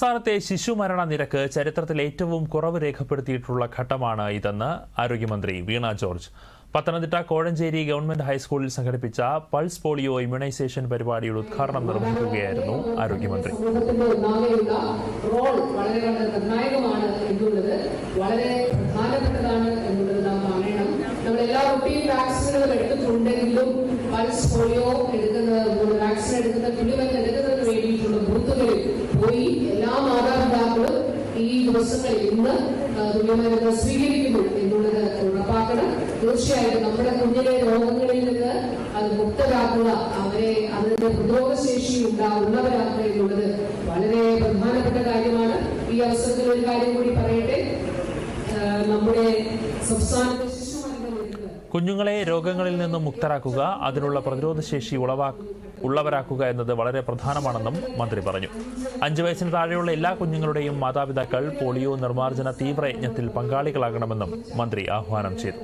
സംസ്ഥാനത്തെ ശിശുമരണ നിരക്ക് ചരിത്രത്തിൽ ഏറ്റവും കുറവ് രേഖപ്പെടുത്തിയിട്ടുള്ള ഘട്ടമാണ് ഇതെന്ന് ആരോഗ്യമന്ത്രി വീണ ജോർജ്. പത്തനംതിട്ട കോഴഞ്ചേരി ഗവൺമെന്റ് ഹൈസ്കൂളിൽ സംഘടിപ്പിച്ച പൾസ് പോളിയോ ഇമ്മ്യൂണൈസേഷൻ പരിപാടിയുടെ ഉദ്ഘാടനം നിർവഹിക്കുകയായിരുന്നു ആരോഗ്യമന്ത്രി. വളരെ എല്ലാ കുട്ടിയും വാക്സിനുകൾ എടുത്തിട്ടുണ്ടെങ്കിലും പൾസ് പോളിയോ എടുക്കുന്നത് വാക്സിൻ എടുക്കുന്ന കുടിമരുന്ന് ദിവസങ്ങളിൽ ഇന്ന് തുല്യമായിരുന്ന സ്വീകരിക്കുന്നു എന്നുള്ളത് ഉറപ്പാക്കണം. തീർച്ചയായിട്ടും നമ്മുടെ കുഞ്ഞിലെ രോഗങ്ങളിൽ നിന്ന് അത് മുക്തരാക്കുക അവരെ അതിന്റെ പ്രതിരോധശേഷി ഉണ്ടാവുന്നവരാക്കുക എന്നുള്ളത് വളരെ പ്രധാനപ്പെട്ട കാര്യമാണ്. ഈ അവസരത്തിൽ ഒരു കാര്യം കൂടി പറയട്ടെ. നമ്മുടെ സംസ്ഥാനത്തെ കുഞ്ഞുങ്ങളെ രോഗങ്ങളിൽ നിന്നും മുക്തരാക്കുക അതിനുള്ള പ്രതിരോധശേഷി ഉളവാ ഉള്ളവരാക്കുക എന്നത് വളരെ പ്രധാനമാണെന്നും മന്ത്രി പറഞ്ഞു. അഞ്ചു വയസ്സിന് താഴെയുള്ള എല്ലാ കുഞ്ഞുങ്ങളുടെയും മാതാപിതാക്കൾ പോളിയോ നിർമ്മാർജന തീവ്രയജ്ഞത്തിൽ പങ്കാളികളാകണമെന്നും മന്ത്രി ആഹ്വാനം ചെയ്തു.